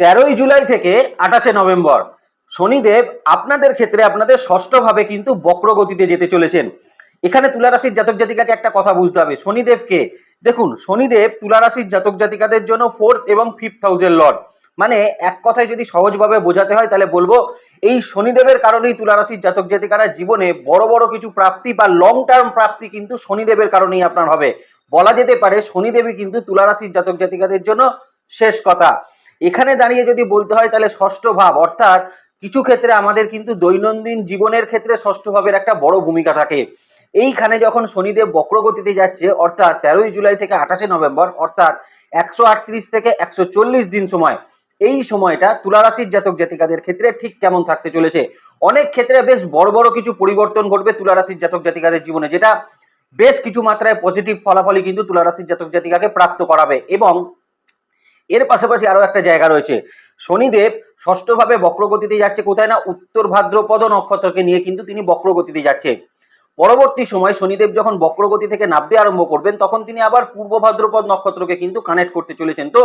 তেরোই জুলাই থেকে আঠাশে নভেম্বর। শনিদেব আপনাদের ক্ষেত্রে আপনাদের ষষ্ঠভাবে কিন্তু বক্রগতিতে যেতে চলেছেন। এখানে তুলা রাশির জাতক জাতিকাকে একটা কথা বুঝতে হবে। শনিদেবকে, দেখুন, শনিদেব তুলারাশির জাতক জাতিকাদের জন্য ফোর্থ এবং ফিফথ হাউসের লর্ড মানে এক কথায় যদি সহজভাবে বোঝাতে হয়, তাহলে বলব, এই শনিদেবের কারণেই তুলা রাশির জাতক জাতিকারা জীবনে বড় বড় কিছু প্রাপ্তি বা লং টার্ম প্রাপ্তি কিন্তু শনিদেবের কারণেই আপনার হবে। বলা যেতে পারে, শনিদেবই কিন্তু তুলা রাশির জাতক জাতিকাদের জন্য শেষ কথা। এখানে দাঁড়িয়ে যদি বলতে হয় তাহলে ষষ্ঠ ভাব, অর্থাৎ কিছু ক্ষেত্রে আমাদের কিন্তু দৈনন্দিন জীবনের ক্ষেত্রে ষষ্ঠ ভাবের একটা বড় ভূমিকা থাকে। এইখানে যখন শনিদেব বক্রগতিতে যাচ্ছে, অর্থাৎ তেরোই জুলাই থেকে আঠাশে নভেম্বর, অর্থাৎ একশো আটত্রিশ থেকে একশো চল্লিশ দিন সময়, এই সময়টা তুলারাশির জাতক জাতিকাদের ক্ষেত্রে ঠিক কেমন থাকতে চলেছে? অনেক ক্ষেত্রে বেশ বড় বড় কিছু পরিবর্তন ঘটবে তুলারাশির জাতক জাতিকাদের জীবনে, যেটা বেশ কিছু মাত্রায় পজিটিভ ফলাফলই কিন্তু তুলারাশির জাতক জাতিকাকে প্রাপ্ত করাবে। এবং এর পাশাপাশি আরও একটা জায়গা রয়েছে। শনিদেব ষষ্ঠভাবে বক্রগতিতে যাচ্ছে কোথায় না? উত্তর ভাদ্রপদ নক্ষত্রকে নিয়ে কিন্তু তিনি বক্রগতিতে যাচ্ছে। পরবর্তী সময় শনিদেব যখন বক্রগতি থেকে নামতে আরম্ভ করবেন, তখন তিনি আবার পূর্ব ভাদ্রপদ নক্ষত্রকে কিন্তু কানেক্ট করতে চলেছেন। তো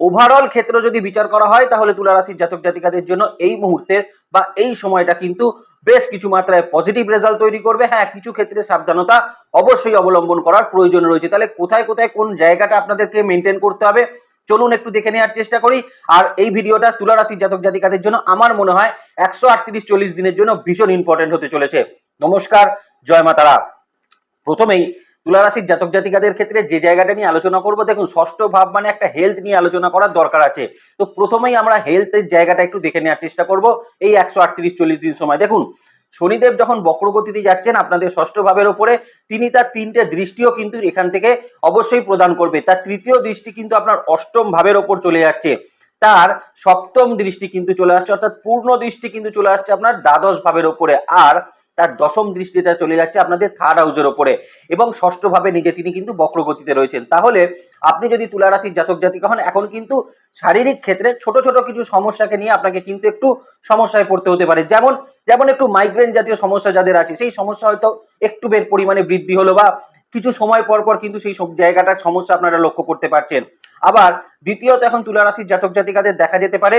ওভারঅল ক্ষেত্র যদি বিচার করা হয়, তাহলে তুলা রাশির জাতক জাতিকাদের জন্য এই মুহূর্তের বা এই সময়টা কিন্তু বেশ কিছু মাত্রায় পজিটিভ রেজাল্ট তৈরি করবে। হ্যাঁ কিছু ক্ষেত্রে সাবধানতা অবশ্যই অবলম্বন করার প্রয়োজন রয়েছে। তাহলে কোথায় কোথায় কোন জায়গাটা আপনাদেরকে মেনটেন করতে হবে? চলুন একটু দেখে নেওয়ার চেষ্টা করি। আর এই ভিডিওটা তুলা জাতক জাতিকাদের জন্য আমার মনে হয় একশো আটত্রিশ চল্লিশ দিনের জন্য ভীষণ ইম্পর্টেন্ট হতে চলেছে। নমস্কার, জয় মাতারা প্রথমেই তুলা রাশির জাতক জাতিকাদের ক্ষেত্রে যে জায়গাটা নিয়ে আলোচনা করব, দেখুন, ষষ্ঠ ভাব মানে একটা হেলথ নিয়ে আলোচনা করার দরকার আছে। তো প্রথমেই আমরা হেলথের জায়গাটা একটু দেখে নেওয়ার চেষ্টা করব এই একশো আটত্রিশ চল্লিশ দিন সময়। দেখুন শনিদেব যখন বক্রগতিতে যাচ্ছেন আপনাদের ষষ্ঠ ভাবের ওপরে, তিনি তার তিনটে দৃষ্টিও কিন্তু এখান থেকে অবশ্যই প্রদান করবে। তার তৃতীয় দৃষ্টি কিন্তু আপনার অষ্টম ভাবের ওপর চলে যাচ্ছে। তার সপ্তম দৃষ্টি কিন্তু চলে আসছে, অর্থাৎ পূর্ণ দৃষ্টি কিন্তু চলে আসছে আপনার দ্বাদশ ভাবের ওপরে। আর তার দশম দৃষ্টিটা চলে যাচ্ছে আপনাদের থার্ড হাউসের ওপরে। এবং ষষ্ঠ ভাবে নিজে তিনি কিন্তু বক্রগতিতে রয়েছেন। তাহলে আপনি যদি তুলা রাশির জাতক জাতিকা হন, এখন কিন্তু শারীরিক ক্ষেত্রে ছোট ছোট কিছু সমস্যাকে নিয়ে আপনাকে কিন্তু একটু সমস্যায় পড়তে হতে পারে। যেমন যেমন একটু মাইগ্রেন জাতীয় সমস্যা যাদের আছে, সেই সমস্যা হয়তো একটু বের পরিমাণে বৃদ্ধি হলো বা কিছু সময় পর পর কিন্তু সেই সব জায়গাটার সমস্যা আপনারা লক্ষ্য করতে পারছেন। আবার, দ্বিতীয়ত এখন তুলা রাশির জাতক জাতিকাদের দেখা যেতে পারে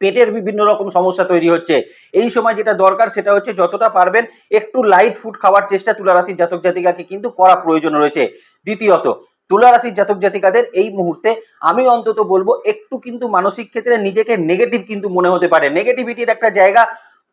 পেটের বিভিন্ন রকম সমস্যা তৈরি হচ্ছে। এই সময় যেটা দরকার সেটা হচ্ছে যতটা পারবেন একটু লাইট ফুড খাওয়ার চেষ্টা তুলা রাশির জাতক জাতিকাকে কিন্তু করা প্রয়োজন রয়েছে। দ্বিতীয়ত তুলা রাশির জাতক জাতিকাদের এই মুহূর্তে আমি অন্তত বলব একটু কিন্তু মানসিক ক্ষেত্রে নিজেকে নেগেটিভ কিন্তু মনে হতে পারে। নেগেটিভিটির একটা জায়গা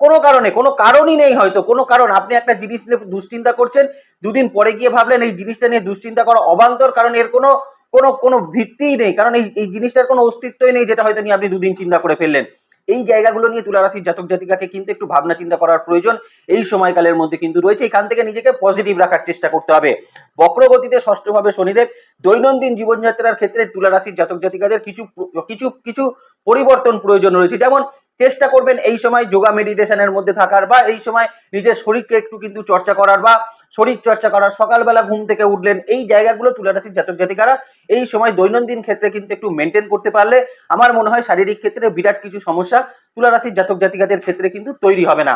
কোনো কারণে, কোনো কারণই নেই হয়তো, কোনো কারণ। আপনি একটা জিনিস নিয়ে দুশ্চিন্তা করছেন, দুদিন পরে গিয়ে ভাবলেন এই জিনিসটা নিয়ে দুশ্চিন্তা করা অবান্তর, কারণ এর কোনো কোনো কোনো ভিত্তিই নেই। কারণ এই এই জিনিসটার কোনো অস্তিত্বই নেই যেটা হয়তো নিয়ে আপনি দুদিন চিন্তা করে ফেললেন। এই জায়গাগুলো নিয়ে তুলারাশির জাতক জাতিকাকে কিন্তু একটু ভাবনা চিন্তা করার প্রয়োজন এই সময়কালের মধ্যে কিন্তু রয়েছে। এখান থেকে নিজেকে পজিটিভ রাখার চেষ্টা করতে হবে। বক্রগতিতে ষষ্ঠভাবে শনিদেব। দৈনন্দিন জীবনযাত্রার ক্ষেত্রে তুলা রাশির জাতক জাতিকাদের কিছু কিছু কিছু পরিবর্তন প্রয়োজন রয়েছে। যেমন চেষ্টা করবেন এই সময় যোগা মেডিটেশনের মধ্যে থাকার বা এই সময় নিজের শরীরকে একটু কিন্তু চর্চা করার বা শরীর চর্চা করার। সকালবেলা ঘুম থেকে উঠলেন, এই জায়গাগুলো তুলারাশির জাতক জাতিকারা এই সময় দৈনন্দিন ক্ষেত্রে কিন্তু একটু মেনটেন করতে পারলে আমার মনে হয় শারীরিক ক্ষেত্রে বিরাট কিছু সমস্যা তুলা রাশির জাতক জাতিকাদের ক্ষেত্রে কিন্তু তৈরি হবে না।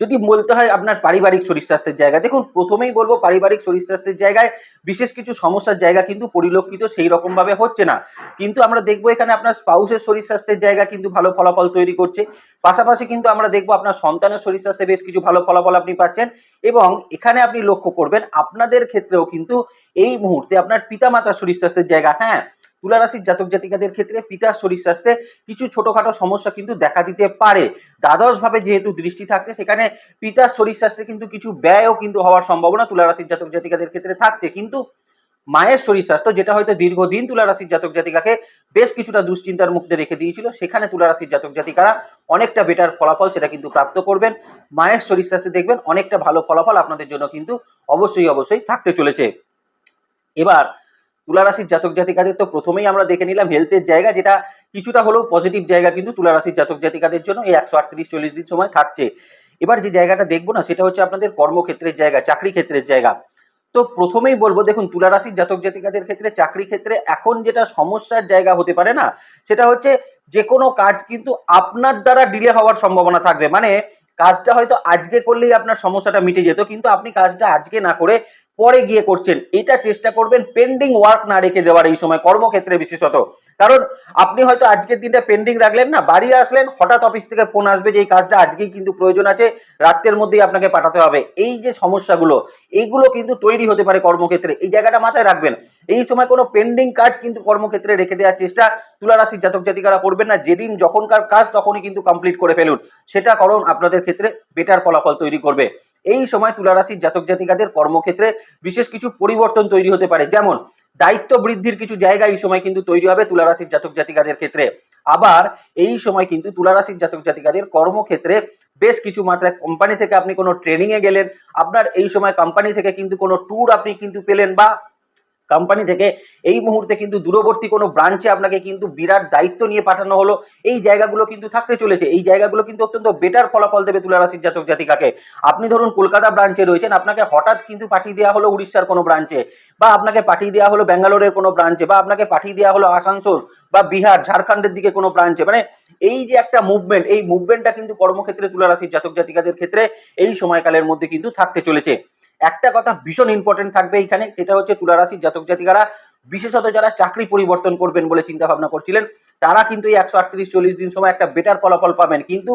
যদি বলতে হয় আপনার পারিবারিক শরীর স্বাস্থ্যের জায়গা, দেখুন প্রথমেই বলব পারিবারিক শরীর স্বাস্থ্যের জায়গায় বিশেষ কিছু সমস্যার জায়গা কিন্তু পরিলক্ষিত সেই রকম ভাবে হচ্ছে না। কিন্তু আমরা দেখব এখানে আপনার স্পাউসের শরীর স্বাস্থ্যের জায়গা কিন্তু ভালো ফলাফল তৈরি করছে। পাশাপাশি কিন্তু আমরা দেখব আপনার সন্তানের শরীর স্বাস্থ্যে বেশ কিছু ভালো ফলাফল আপনি পাচ্ছেন এবং এখানে আপনি লক্ষ্য করবেন আপনাদের ক্ষেত্রেও কিন্তু এই মুহূর্তে আপনার পিতামাতার শরীর স্বাস্থ্যের জায়গা হ্যাঁ তুলা রাশির জাতক জাতিকাদের ক্ষেত্রে পিতার শরীর স্বাস্থ্যে কিছু ছোটখাটো সমস্যা কিন্তু দেখা দিতে পারে। দ্বাদশ ভাবে যেহেতু দৃষ্টি থাকছে, সেখানে পিতার শরীর স্বাস্থ্যে কিন্তু কিছু ব্যয়ও কিন্তু হওয়ার সম্ভাবনা তুলা রাশির জাতক জাতিকাদের ক্ষেত্রে থাকছে। কিন্তু মায়ের শরীর স্বাস্থ্য, যেটা হয়তো দীর্ঘদিন তুলা রাশির জাতক জাতিকাকে বেশ কিছুটা দুশ্চিন্তার মুক্তে রেখে দিয়েছিল, সেখানে তুলা রাশির জাতক জাতিকারা অনেকটা বেটার ফলাফল সেটা কিন্তু প্রাপ্ত করবেন। মায়ের শরীর স্বাস্থ্যে দেখবেন অনেকটা ভালো ফলাফল আপনাদের জন্য কিন্তু অবশ্যই অবশ্যই থাকতে চলেছে। এবার তুলা রাশির জাতক জাতিকাদের তো প্রথমেই আমরা দেখে নিলাম হেলথের জায়গা, যেটা কিছুটা হলেও পজিটিভ জায়গা কিন্তু তুলা রাশির জাতক জাতিকাদের জন্য এই একশো আটত্রিশ চল্লিশ দিন সময় থাকছে। এবার যে জায়গাটা দেখব না, সেটা হচ্ছে আপনাদের কর্মক্ষেত্রের জায়গা, চাকরি ক্ষেত্রের জায়গা। তো প্রথমেই বলব, দেখুন, তুলা রাশির জাতক জাতিকাদের ক্ষেত্রে চাকরি ক্ষেত্রে এখন যেটা সমস্যার জায়গা হতে পারে না, সেটা হচ্ছে যে কোনো কাজ কিন্তু আপনার দ্বারা ডিলে হওয়ার সম্ভাবনা থাকবে। মানে কাজটা হয়তো আজকে করলেই আপনার সমস্যাটা মিটে যেত, কিন্তু আপনি কাজটা আজকে না করে পরে গিয়ে করছেন। এটা চেষ্টা করবেন পেন্ডিং ওয়ার্ক না রেখে দেওয়ার এই সময় কর্মক্ষেত্রে বিশেষত। কারণ আপনি হয়তো আজকের দিনটা পেন্ডিং রাখলেন না, বাড়ি আসলেন, হঠাৎ অফিস থেকে ফোন আসবে যে এই কাজটা আজকেই কিন্তু প্রয়োজন আছে, রাত্রের মধ্যেই আপনাকে পাঠাতে হবে। এই যে সমস্যাগুলো, এইগুলো কিন্তু তৈরি হতে পারে কর্মক্ষেত্রে। এই জায়গাটা মাথায় রাখবেন। এই সময় কোনো পেন্ডিং কাজ কিন্তু কর্মক্ষেত্রে রেখে দেওয়ার চেষ্টা তুলা রাশির জাতক জাতিকারা করবেন না। যেদিন যখনকার কাজ তখনই কিন্তু কমপ্লিট করে ফেলুন। সেটা করুন, আপনাদের ক্ষেত্রে বেটার ফলাফল তৈরি করবে। এই সময় তুলারাশির জাতক জাতিকাদের কর্মক্ষেত্রে বিশেষ কিছু পরিবর্তন তৈরি হতে পারে। যেমন, দায়িত্ব বৃদ্ধির কিছু জায়গা এই সময় কিন্তু তৈরি হবে তুলারাশির জাতক জাতিকাদের ক্ষেত্রে। আবার এই সময় কিন্তু তুলারাশির জাতক জাতিকাদের কর্মক্ষেত্রে বেশ কিছু মাত্রায় কোম্পানি থেকে আপনি কোনো ট্রেনিংয়ে গেলেন। আপনার এই সময় কোম্পানি থেকে কিন্তু কোনো ট্যুর আপনি কিন্তু পেলেন বা কোম্পানি থেকে এই মুহূর্তে কিন্তু দূরবর্তী কোনো ব্রাঞ্চে আপনাকে কিন্তু বিরাট দায়িত্ব নিয়ে পাঠানো হলো। এই জায়গাগুলো কিন্তু থাকতে চলেছে। এই জায়গাগুলো কিন্তু অত্যন্ত বেটার ফলাফল দেবে তুলা রাশির জাতক জাতিকাকে। আপনি ধরুন কলকাতা ব্রাঞ্চে রয়েছেন, আপনাকে হঠাৎ কিন্তু পাঠিয়ে দেওয়া হলো উড়িষ্যার কোনো ব্রাঞ্চে বা আপনাকে পাঠিয়ে দেওয়া হলো ব্যাঙ্গালোরের কোনো ব্রাঞ্চে বা আপনাকে পাঠিয়ে দেওয়া হলো আসানসোল, বা বিহার, ঝাড়খণ্ডের দিকে কোনো ব্রাঞ্চে মানে এই যে একটা মুভমেন্ট এই মুভমেন্টটা কিন্তু কর্মক্ষেত্রে তুলা রাশির জাতক জাতিকাদের ক্ষেত্রে এই সময়কালের মধ্যে কিন্তু থাকতে চলেছে। একটা কথা ভীষণ ইম্পর্টেন্ট থাকবে এখানে, সেটা হচ্ছে তুলা রাশির জাতক জাতিকারা, বিশেষত যারা চাকরি পরিবর্তন করবেন বলে চিন্তা ভাবনা করছিলেন, তারা কিন্তু এই একশো আটত্রিশ চল্লিশ দিন সময় একটা বেটার ফলাফল পাবেন। কিন্তু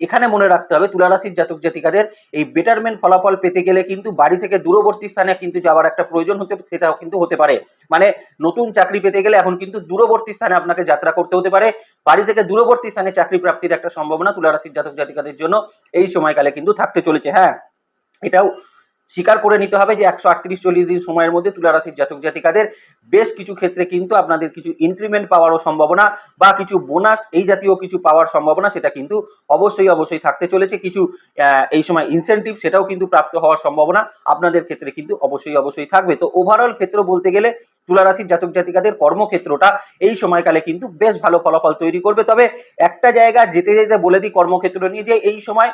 এখানে মনে রাখতে হবে, তুলা রাশির জাতক জাতিকাদের এই বেটারমেন্ট ফলাফল পেতে গেলে কিন্তু বাড়ি থেকে দূরবর্তী স্থানে কিন্তু যাওয়ার একটা প্রয়োজন হতে, সেটাও কিন্তু হতে পারে। মানে নতুন চাকরি পেতে গেলে এখন কিন্তু দূরবর্তী স্থানে আপনাকে যাত্রা করতে হতে পারে। বাড়ি থেকে দূরবর্তী স্থানে চাকরি প্রাপ্তির একটা সম্ভাবনা তুলা রাশির জাতক জাতিকাদের জন্য এই সময়কালে কিন্তু থাকতে চলেছে। হ্যাঁ এটাও স্বীকার করে নিতে হবে যে একশো আটত্রিশ চল্লিশ দিন সময়ের মধ্যে তুলা রাশির জাতক জাতিকাদের বেশ কিছু ক্ষেত্রে কিন্তু আপনাদের কিছু ইনক্রিমেন্ট পাওয়ারও সম্ভাবনা বা কিছু বোনাস এই জাতীয় কিছু পাওয়ার সম্ভাবনা সেটা কিন্তু অবশ্যই অবশ্যই থাকতে চলেছে। কিছু এই সময় ইনসেনটিভ সেটাও কিন্তু প্রাপ্ত হওয়ার সম্ভাবনা আপনাদের ক্ষেত্রে কিন্তু অবশ্যই অবশ্যই থাকবে। তো ওভারঅল ক্ষেত্র বলতে গেলে তুলা রাশির জাতক জাতিকাদের কর্মক্ষেত্রটা এই সময়কালে কিন্তু বেশ ভালো ফলাফল তৈরি করবে। তবে একটা জায়গা যেতে যেতে বলে দিই কর্মক্ষেত্র নিয়ে যে এই সময়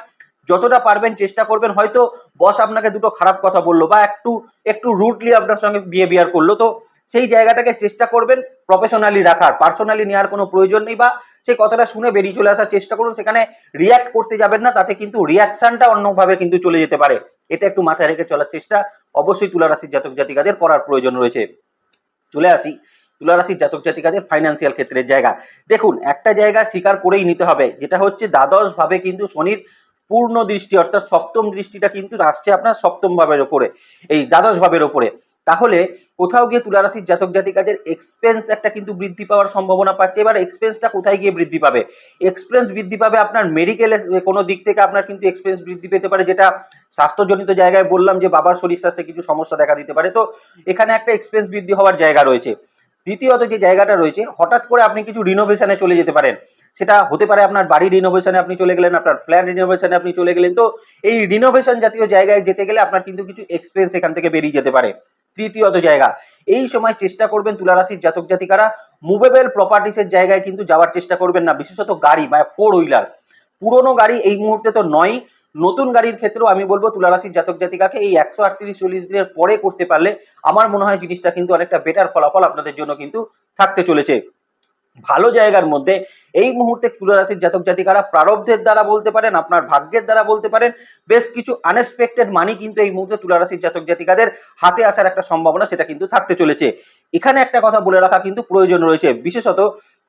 যতটা পারবেন চেষ্টা করবেন, হয়তো বস আপনাকে দুটো খারাপ কথা বলল বা একটু একটু রুটলি আপনার সঙ্গে বিহেভিয়ার করল। তো সেই জায়গাটাকে চেষ্টা করবেন প্রফেশনালি রাখার পার্সোনালি নেওয়ার কোনো প্রয়োজন নেই বা সেই কথাটা শুনে বেরিয়ে চলে আসার চেষ্টা করুন, সেখানে রিয়াক্ট করতে যাবেন না, তাতে কিন্তু রিয়াকশনটা অন্যভাবে কিন্তু চলে যেতে পারে। এটা একটু মাথায় রেখে চলার চেষ্টা, অবশ্যই তুলা রাশির জাতক জাতিকাদের করার প্রয়োজন রয়েছে। চলে আসি তুলা রাশির জাতক জাতিকাদের ফাইন্যান্সিয়াল ক্ষেত্রের জায়গা। দেখুন, একটা জায়গা স্বীকার করেই নিতে হবে, যেটা হচ্ছে দ্বাদশ ভাবে কিন্তু শনির পূর্ণ দৃষ্টি, অর্থাৎ সপ্তম দৃষ্টিটা কিন্তু আসছে আপনার সপ্তম ভাবের ওপরে, এই দ্বাদশ ভাবের ওপরে। তাহলে কোথাও গিয়ে তুলা রাশির জাতক জাতিকাদের এক্সপেন্স একটা কিন্তু বৃদ্ধি পাওয়ার সম্ভাবনা পাচ্ছে। এবার এক্সপেন্সটা কোথায় গিয়ে বৃদ্ধি পাবে? এক্সপেন্স বৃদ্ধি পাবে আপনার মেডিকেলের কোনো দিক থেকে আপনার কিন্তু এক্সপেন্স বৃদ্ধি পেতে পারে, যেটা স্বাস্থ্যজনিত জায়গায় বললাম যে বাবার শরীর স্বাস্থ্যে কিছু সমস্যা দেখা দিতে পারে। তো এখানে একটা এক্সপেন্স বৃদ্ধি হওয়ার জায়গা রয়েছে। দ্বিতীয়ত যে জায়গাটা রয়েছে, হঠাৎ করে আপনি কিছু রিনোভেশনে চলে যেতে পারেন। সেটা হতে পারে আপনার বাড়ি রিনোভেশনে আপনি চলে গেলেন, আপনার ফ্ল্যাট রিনোভেশনে আপনি চলে গেলেন। তো এই রিনোভেশন জাতীয় জায়গায় যেতে গেলে আপনার কিন্তু কিছু এক্সপেন্স এখান থেকে বেরিয়ে যেতে পারে। তৃতীয়ত জায়গা, এই সময় চেষ্টা করবেন তুলারাশির জাতক জাতিকারা মুভেবল প্রপার্টিসের জায়গায় কিন্তু যাওয়ার চেষ্টা করবেন না, বিশেষত গাড়ি বা ফোর হুইলার পুরনো গাড়ি এই মুহূর্তে তো নয়, নতুন গাড়ির ক্ষেত্রেও আমি বলব তুলারাশির জাতক জাতিকাকে এই একশো আটত্রিশ চল্লিশ দিনের পরে করতে পারলে আমার মনে হয় জিনিসটা কিন্তু অনেকটা বেটার ফলাফল আপনাদের জন্য কিন্তু থাকতে চলেছে। ভালো জায়গার মধ্যে এই মুহূর্তে তুলা রাশির জাতক জাতিকারা প্রারব্ধের দ্বারা বলতে পারেন, আপনার ভাগ্যের দ্বারা বলতে পারেন, বেশ কিছু আনএক্সপেক্টেড মানি কিন্তু এই মুহূর্তে তুলা রাশির জাতক জাতিকাদের হাতে আসার একটা সম্ভাবনা সেটা কিন্তু থাকতে চলেছে। এখানে একটা কথা বলে রাখা কিন্তু প্রয়োজন রয়েছে। বিশেষত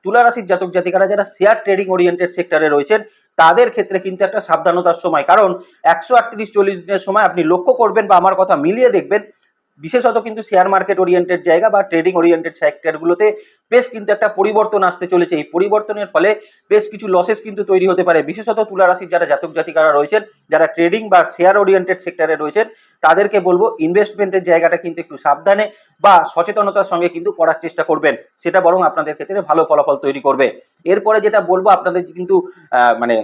তুলা রাশির জাতক জাতিকারা যারা শেয়ার ট্রেডিং ওরিয়েন্টেড সেক্টরে রয়েছেন, তাদের ক্ষেত্রে কিন্তু একটা সাবধানতার সময়। কারণ একশো আটত্রিশ চল্লিশ দিনের সময় আপনি লক্ষ্য করবেন বা আমার কথা মিলিয়ে দেখবেন বিশেষত কিন্তু শেয়ার মার্কেট ওরিয়েন্টেড জায়গা বা ট্রেডিং ওরিয়েন্টেড সেক্টরগুলোতে বেশ কিন্তু একটা পরিবর্তন আসতে চলেছে। এই পরিবর্তনের ফলে বেশ কিছু লসেস কিন্তু তৈরি হতে পারে। বিশেষত তুলা রাশির যারা জাতক জাতিকারা রয়েছেন, যারা ট্রেডিং বা শেয়ার ওরিয়েন্টেড সেক্টরে রয়েছেন, তাদেরকে বলব ইনভেস্টমেন্টের জায়গাটা কিন্তু একটু সাবধানে বা সচেতনতার সঙ্গে কিন্তু করার চেষ্টা করবেন। সেটা বরং আপনাদের ক্ষেত্রে ভালো ফলাফল তৈরি করবে। এরপরে যেটা বলব, আপনাদের কিন্তু মানে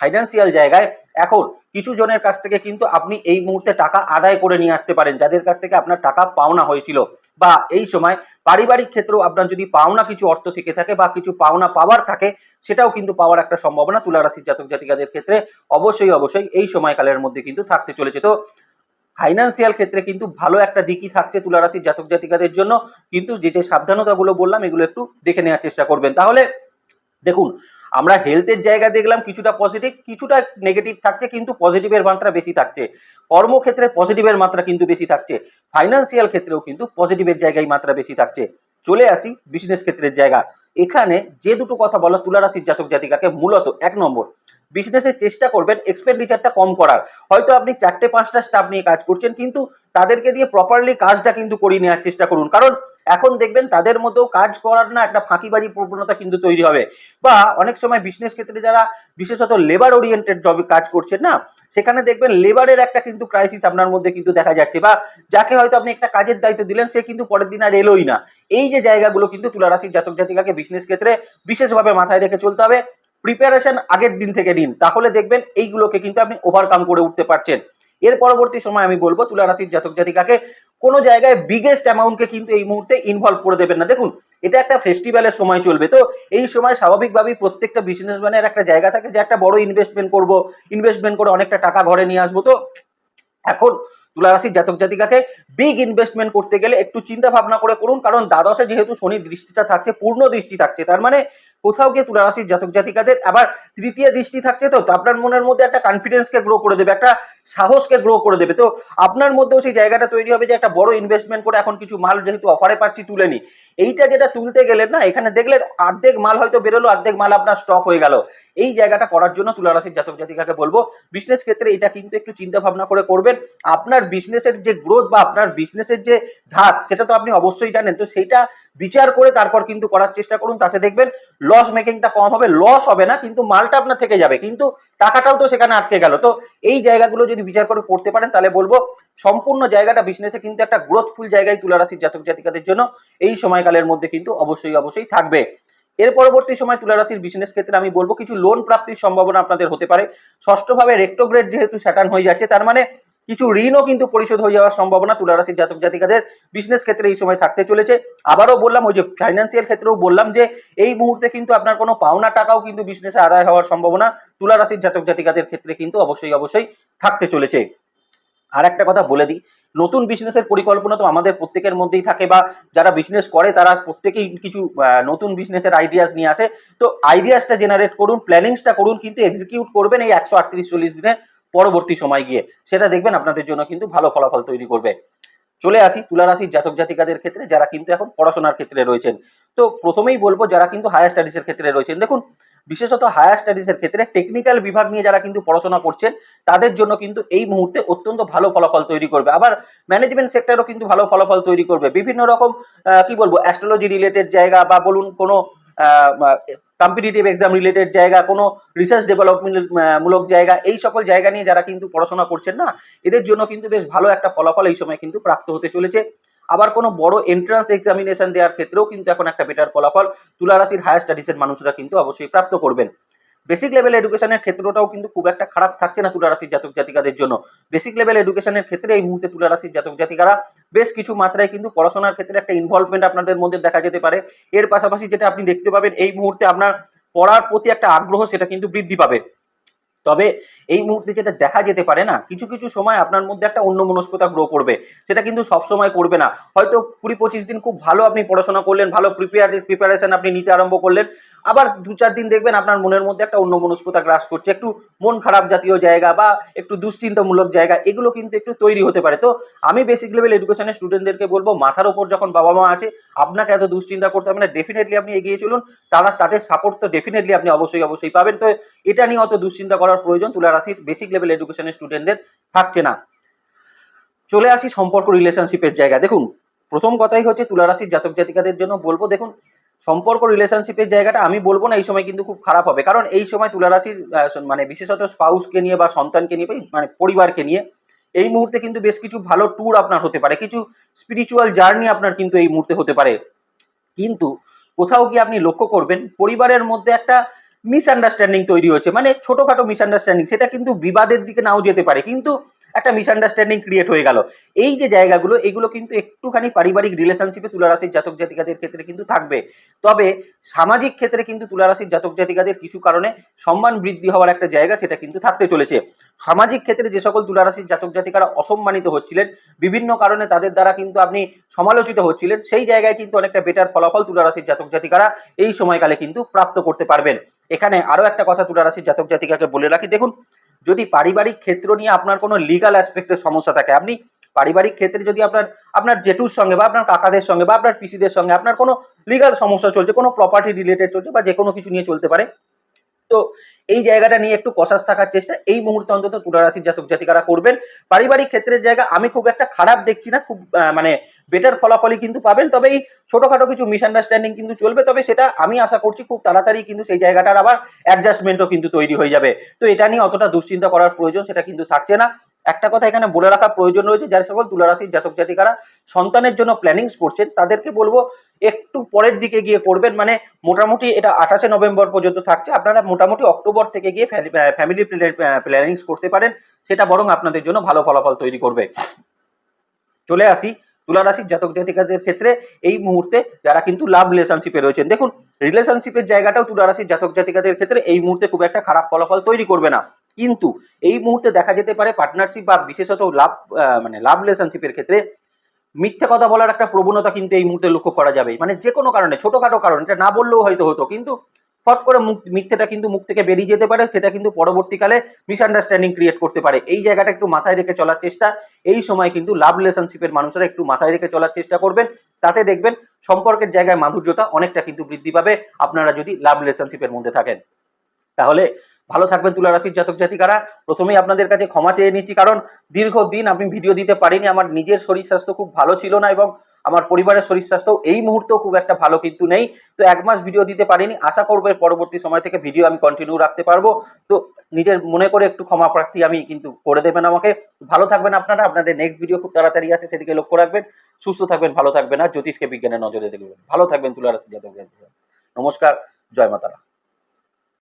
ফাইন্যান্সিয়াল জায়গায়, এখন কিছু জনের কাছ থেকে কিন্তু আপনি এই মুহূর্তে টাকা আদায় করে নিয়ে আসতে পারেন, যাদের কাছ থেকে আপনার টাকা পাওনা হয়েছিল বা এই সময় পারিবারিক ক্ষেত্রেও আপনার যদি পাওনা কিছু অর্থ থেকে থাকে বা কিছু পাওনা পাওয়ার থাকে, সেটাও কিন্তু পাওয়ার একটা সম্ভাবনা তুলা রাশির জাতক জাতিকাদের ক্ষেত্রে অবশ্যই অবশ্যই এই সময়কালের মধ্যে কিন্তু থাকতে চলেছে। তো ফাইন্যান্সিয়াল ক্ষেত্রে কিন্তু ভালো একটা দিকই থাকছে তুলা রাশির জাতক জাতিকাদের জন্য, কিন্তু যে যে সাবধানতাগুলো বললাম, এগুলো একটু দেখে নেওয়ার চেষ্টা করবেন। তাহলে দেখুন আমরা হেলথের জায়গা দেখলাম কিছুটা পজিটিভ কিছুটা নেগেটিভ থাকছে, কিন্তু পজিটিভের মাত্রা বেশি থাকছে। কর্মক্ষেত্রে পজিটিভের মাত্রা কিন্তু বেশি থাকছে। ফাইন্যান্সিয়াল ক্ষেত্রেও কিন্তু পজিটিভের জায়গায় মাত্রা বেশি থাকছে। চলে আসি বিজনেস ক্ষেত্রের জায়গা। এখানে যে দুটো কথা বলা তুলা রাশির জাতক জাতিকাকে মূলত এক নম্বর বিজনেসের চেষ্টা করবেন এক্সপেন্ডিচারটা কম করার। হয়তো আপনি চারটে, পাঁচটা স্টাফ নিয়ে কাজ করছেন, কিন্তু তাদেরকে দিয়ে প্রপারলি কাজটা কিন্তু করিয়ে নেওয়ার চেষ্টা করুন। কারণ এখন দেখবেন তাদের মধ্যেও কাজ করার না একটা ফাঁকিবাজি প্রবণতা কিন্তু তৈরি হবে। বা অনেক সময় বিজনেস ক্ষেত্রে যারা বিশেষত লেবার ওরিয়েন্টেড জবে কাজ করছেন না, সেখানে দেখবেন লেবারের একটা কিন্তু ক্রাইসিস আপনার মধ্যে কিন্তু দেখা যাচ্ছে। বা যাকে হয়তো আপনি একটা কাজের দায়িত্ব দিলেন, সে কিন্তু পরের দিন আর এলোই না। এই যে জায়গাগুলো কিন্তু তুলা রাশির জাতক জাতিকাকে বিজনেস ক্ষেত্রে বিশেষভাবে মাথায় রেখে চলতে হবে। প্রিপারেশন আগের দিন থেকে নিন। তাহলে দেখবেন এইগুলোকে কিন্তু আপনি ওভারকাম করে উঠতে পারছেন। এর পরবর্তী সময় আমি বলব তুলা রাশির জাতক জাতিকাকে কোনো জায়গায় বিগেস্ট অ্যামাউন্টকে কিন্তু এই মুহূর্তে ইনভলভ করে দেবেন না। দেখুন, এটা একটা ফেস্টিভ্যালের সময় চলবে। তো এই সময় স্বাভাবিকভাবেই প্রত্যেকটা বিজনেসম্যানের একটা জায়গা থাকে যে একটা বড় ইনভেস্টমেন্ট করব ইনভেস্টমেন্ট করে অনেকটা টাকা ঘরে নিয়ে আসব। তো এখন তুলা রাশির জাতক জাতিকাকে বিগ ইনভেস্টমেন্ট করতে গেলে একটু চিন্তা ভাবনা করে করুন। কারণ দ্বাদশে যেহেতু শনির দৃষ্টিটা থাকছে, পূর্ণ দৃষ্টি থাকছে, তার মানে কোথাও গিয়ে তুলা রাশির জাতক জাতিকাদের আবার তৃতীয় দৃষ্টি থাকছে তো আপনার মনের মধ্যে একটা কনফিডেন্সকে গ্রো করে দেবে, একটা সাহসকে গ্রো করে দেবে। তো আপনার মধ্যেও সেই জায়গাটা তৈরি হবে যে একটা বড় ইনভেস্টমেন্ট করে এখন কিছু মাল যেহেতু অফারে পাচ্ছি তুলে নি। এইটা যেটা তুলতে গেলেন না, এখানে দেখলেন অর্ধেক মাল হয়তো বেরোলো, অর্ধেক মাল আপনার স্টক হয়ে গেল। এই জায়গাটা করার জন্য তুলা রাশির জাতক জাতিকাকে বলব বিজনেস ক্ষেত্রে এটা কিন্তু একটু চিন্তা ভাবনা করে করবেন। আপনার বিজনেসের যে গ্রোথ বা আপনার বিজনেসের যে ধাত সেটা তো আপনি অবশ্যই জানেন, তো সেইটা বিচার করে তারপর কিন্তু করার চেষ্টা করুন, তাতে দেখবেন লস মেকিংটা কম হবে লস হবে না, কিন্তু মালটা আপনার থেকে যাবে, কিন্তু টাকাটাও তো সেখানে আটকে গেল। তো এই জায়গাগুলো যদি বিচার করে করতে পারেন, তাহলে বলব সম্পূর্ণ জায়গাটা বিজনেসে কিন্তু একটা গ্রোথফুল জায়গায় তুলা রাশির জাতক জাতিকাদের জন্য। এই সময়কালের মধ্যে কিন্তু অবশ্যই অবশ্যই থাকবে। এর পরবর্তী সময় তুলা রাশির বিজনেস ক্ষেত্রে আমি বলব কিছু লোন প্রাপ্তির সম্ভাবনা আপনাদের হতে পারে। ষষ্ঠভাবে রেক্টোগ্রেড যেহেতু স্যাটার্ন হয়ে যাচ্ছে, তার মানে কিছু ঋণও কিন্তু পরিশোধ হয়ে যাওয়ার সম্ভাবনা তুলা রাশির জাতক জাতিকাদের বিজনেস ক্ষেত্রে এই সময় থাকতে চলেছে। আবারও বললাম, ওই যে ফাইন্যান্সিয়াল ক্ষেত্রেও বললাম যে, এই মুহূর্তে কিন্তু আপনার কোনো পাওনা টাকাও কিন্তু বিজনেসে আদায় হওয়ার সম্ভাবনা তুলা রাশির জাতক জাতিকাদের ক্ষেত্রে কিন্তু অবশ্যই অবশ্যই থাকতে চলেছে। আর একটা কথা বলে দিই, নতুন বিজনেসের পরিকল্পনা তো আমাদের প্রত্যেকের মধ্যেই থাকে বা যারা বিজনেস করে তারা প্রত্যেকেই কিছু নতুন বিজনেসের আইডিয়াস নিয়ে আসে। তো আইডিয়াসটা জেনারেট করুন প্ল্যানিংসটা করুন, কিন্তু এক্সিকিউট করবেন এই একশো আটত্রিশ চল্লিশ দিনের পরবর্তী সময় গিয়ে। সেটা দেখবেন আপনাদের জন্য কিন্তু ভালো ফলাফল তৈরি করবে। চলে আসি তুলা রাশির জাতক জাতিকাদের ক্ষেত্রে, যারা কিন্তু এখন পড়াশোনার ক্ষেত্রে রয়েছেন। তো প্রথমেই বলব যারা কিন্তু হায়ার স্টাডিজের ক্ষেত্রে রয়েছেন। দেখুন, বিশেষত হায়ার স্টাডিজের ক্ষেত্রে টেকনিক্যাল বিভাগ নিয়ে যারা কিন্তু পড়াশোনা করছেন, তাদের জন্য কিন্তু এই মুহূর্তে অত্যন্ত ভালো ফলাফল তৈরি করবে। আবার ম্যানেজমেন্ট সেক্টরও কিন্তু ভালো ফলাফল তৈরি করবে। বিভিন্ন রকম কি বলব অ্যাস্ট্রোলজি রিলেটেড জায়গা বা বলুন কোনো কম্পিটিটিভ এক্সাম রিলেটেড জায়গা, কোনো রিসার্চ ডেভেলপমেন্ট মূলক জায়গা, এই সকল জায়গা নিয়ে যারা কিন্তু পড়াশোনা করছেন না, এদের জন্য কিন্তু বেশ ভালো একটা ফলাফল এই সময় কিন্তু প্রাপ্ত হতে চলেছে। আবার কোনো বড় এন্ট্রান্স এক্সামিনেশন দেওয়ার ক্ষেত্রেও কিন্তু এখন একটা বেটার ফলাফল তুলারাশির হায়ার স্টাডিজের মানুষরা কিন্তু অবশ্যই প্রাপ্ত করবেন। বেসিক লেভেল এডুকেশনের ক্ষেত্রটাও কিন্তু খুব একটা খারাপ থাকছে না তুলা রাশির জাতক জাতিকাদের জন্য। বেসিক লেভেল এডুকেশনের ক্ষেত্রে এই মুহূর্তে তুলা রাশির জাতক জাতিকারা বেশ কিছু মাত্রায় কিন্তু পড়াশোনার ক্ষেত্রে একটা ইনভলভমেন্ট আপনাদের মধ্যে দেখা যেতে পারে। এর পাশাপাশি যেটা আপনি দেখতে পাবেন, এই মুহূর্তে আপনার পড়ার প্রতি একটা আগ্রহ সেটা কিন্তু বৃদ্ধি পাবে। তবে এই মুহূর্তে যেটা দেখা যেতে পারে না, কিছু কিছু সময় আপনার মধ্যে একটা অন্য মনস্কতা গ্রো করবে। সেটা কিন্তু সব সময় করবে না। হয়তো কুড়ি পঁচিশ দিন খুব ভালো আপনি পড়াশোনা করলেন, ভালো প্রিপেয়ার প্রিপারেশন আপনি নিতে আরম্ভ করলেন। আবার দু চার দিন দেখবেন আপনার মনের মধ্যে একটা অন্য মনস্কতা গ্রাস করছে। একটু মন খারাপ জাতীয় জায়গা বা একটু দুশ্চিন্তামূলক জায়গা, এগুলো কিন্তু একটু তৈরি হতে পারে। তো আমি বেসিক লেভেল এডুকেশনের স্টুডেন্টদেরকে বলব, মাথার ওপর যখন বাবা মা আছে, আপনাকে এত দুশ্চিন্তা করতে হবে না। ডেফিনেটলি আপনি এগিয়ে চলুন। তারা, তাদের সাপোর্ট তো ডেফিনেটলি আপনি অবশ্যই অবশ্যই পাবেন। তো এটা নিয়ে অত দুশ্চিন্তা করার প্রয়োজন। তুলা রাশির বেসিক লেভেল এডুকেশনের স্টুডেন্টদের থাকছে না। চলে আসি সম্পর্ক রিলেশনশিপের জায়গা দেখুন, প্রথম কথাই হচ্ছে তুলা রাশির জাতক জাতিকাদের জন্য বলব, দেখুন, সম্পর্ক রিলেশনশিপের জায়গাটা আমি বলব না, এই সময় কিন্তু খুব খারাপ হবে। কারণ এই সময় তুলা রাশির মানে বিশেষত স্পাউসকে নিয়ে বা সন্তানকে নিয়ে মানে পরিবারকে নিয়ে, এই মুহূর্তে কিন্তু বেশ কিছু ভালো ট্যুর আপনার হতে পারে। কিছু স্পিরিচুয়াল জার্নি আপনার কিন্তু এই মুহূর্তে হতে পারে। কিন্তু কোথাও গিয়ে আপনি লক্ষ্য করবেন, পরিবারের মধ্যে একটা মিসআন্ডারস্ট্যান্ডিং তৈরি হচ্ছে মানে ছোটখাটো মিসআন্ডারস্ট্যান্ডিং সেটা কিন্তু বিবাদের দিকে নাও যেতে পারে, কিন্তু একটা মিসআন্ডারস্ট্যান্ডিং ক্রিয়েট হয়ে গেল। এই যে জায়গাগুলো, এগুলো কিন্তু একটুখানি পারিবারিক রিলেশনশিপে তুলারাশির জাতক জাতিকাদের ক্ষেত্রে কিন্তু থাকবে। তবে সামাজিক ক্ষেত্রে কিন্তু তুলারাশির জাতক জাতিকাদের কিছু কারণে সম্মান বৃদ্ধি হওয়ার একটা জায়গা সেটা কিন্তু থাকতে চলেছে। সামাজিক ক্ষেত্রে যে সকল তুলারাশির জাতক জাতিকারা অসম্মানিত হচ্ছিলেন, বিভিন্ন কারণে তাদের দ্বারা কিন্তু আপনি সমালোচিত হচ্ছিলেন, সেই জায়গায় কিন্তু অনেকটা বেটার ফলাফল তুলারাশির জাতক জাতিকারা এই সময়কালে কিন্তু প্রাপ্ত করতে পারবেন। এখানে আরও একটা কথা তুলে রাশির জাতক জাতিকাকে বলে রাখি। দেখুন, যদি পারিবারিক ক্ষেত্র নিয়ে আপনার কোনো লিগাল অ্যাসপেক্টের সমস্যা থাকে, আপনি পারিবারিক ক্ষেত্রে যদি আপনার আপনার জেঠুর সঙ্গে বা আপনার কাকাদের সঙ্গে বা আপনার পিসিদের সঙ্গে আপনার কোনো লিগাল সমস্যা চলছে, কোনো প্রপার্টি রিলেটেড চলছে বা যে কোনো কিছু নিয়ে চলতে পারে তো এই জায়গাটা নিয়ে একটু কষাস থাকার চেষ্টা। এই মুহূর্তে অন্তত তুলা রাশির জাতক জাতিকারা করবেন। পারিবারিক ক্ষেত্রের জায়গা আমি খুব একটা খারাপ দেখছি না, খুব মানে বেটার ফলাফলই কিন্তু পাবেন। তবে এই ছোটখাটো কিছু মিসআন্ডারস্ট্যান্ডিং কিন্তু চলবে, তবে সেটা আমি আশা করছি খুব তাড়াতাড়ি কিন্তু সেই জায়গাটার আবার অ্যাডজাস্টমেন্টও কিন্তু তৈরি হয়ে যাবে। তো এটা নিয়ে অতটা দুশ্চিন্তা করার প্রয়োজন সেটা কিন্তু থাকছে না। একটা কথা এখানে বলে রাখা প্রয়োজন রয়েছে, যারা সকল তুলারাশির জাতক জাতিকারা সন্তানের জন্য প্ল্যানিংস করছেন, তাদেরকে বলব একটু পরের দিকে গিয়ে করবেন মানে মোটামুটি এটা আঠাশে নভেম্বর পর্যন্ত থাকছে, আপনারা মোটামুটি অক্টোবর থেকে গিয়ে ফ্যামিলি প্ল্যানিংস করতে পারেন, সেটা বরং আপনাদের জন্য ভালো ফলাফল তৈরি করবে। চলে আসি তুলারাশির জাতক জাতিকাদের ক্ষেত্রে, এই মুহূর্তে যারা কিন্তু লাভ রিলেশনশিপে রয়েছেন, দেখুন রিলেশনশিপের জায়গাটাও তুলা রাশির জাতক জাতিকাদের ক্ষেত্রে এই মুহূর্তে খুব একটা খারাপ ফলাফল তৈরি করবে না। কিন্তু এই মুহূর্তে দেখা যেতে পারে পার্টনারশিপ বা বিশেষত লাভ মানে লাভ রিলেশনশিপের ক্ষেত্রে মিথ্যে কথা বলার একটা প্রবণতা কিন্তু এই মুহূর্তে লক্ষ্য করা যাবে। মানে যে কোনো কারণে, ছোটখাটো কারণ, এটা না বললেও হয়তো হতো, কিন্তু ফট করে মুখ, মিথ্যেটা কিন্তু মুখ থেকে বেরিয়ে যেতে পারে, সেটা কিন্তু পরবর্তীকালে মিসআন্ডারস্ট্যান্ডিং ক্রিয়েট করতে পারে। এই জায়গাটা একটু মাথায় রেখে চলার চেষ্টা, এই সময় কিন্তু লাভ রিলেশনশিপের মানুষরা একটু মাথায় রেখে চলার চেষ্টা করবেন, তাতে দেখবেন সম্পর্কের জায়গায় মাধুর্যতা অনেকটা কিন্তু বৃদ্ধি পাবে, আপনারা যদি লাভ রিলেশনশিপের মধ্যে থাকেন। তাহলে ভালো থাকবেন তুলা রাশির জাতক জাতিকারা। প্রথমেই আপনাদের কাছে ক্ষমা চেয়ে নিচ্ছি, কারণ দীর্ঘদিন আমি ভিডিও দিতে পারিনি। আমার নিজের শরীর স্বাস্থ্য খুব ভালো ছিল না এবং আমার পরিবারের শরীর স্বাস্থ্য এই মুহূর্তেও খুব একটা ভালো কিন্তু নেই। তো এক মাস ভিডিও দিতে পারিনি। আশা করব এর পরবর্তী সময় থেকে ভিডিও আমি কন্টিনিউ রাখতে পারব। তো নিজের মনে করে একটু ক্ষমা প্রার্থী আমি কিন্তু করে দেবেন আমাকে। ভালো থাকবেন আপনারা। আপনাদের নেক্সট ভিডিও খুব তাড়াতাড়ি আছে সেদিকে লক্ষ্য রাখবেন। সুস্থ থাকবেন, ভালো থাকবেন। আর জ্যোতিষকে বিজ্ঞানের নজরে দেখবেন। ভালো থাকবেন তুলা রাশির জাতক নমস্কার, জয় মাতারা।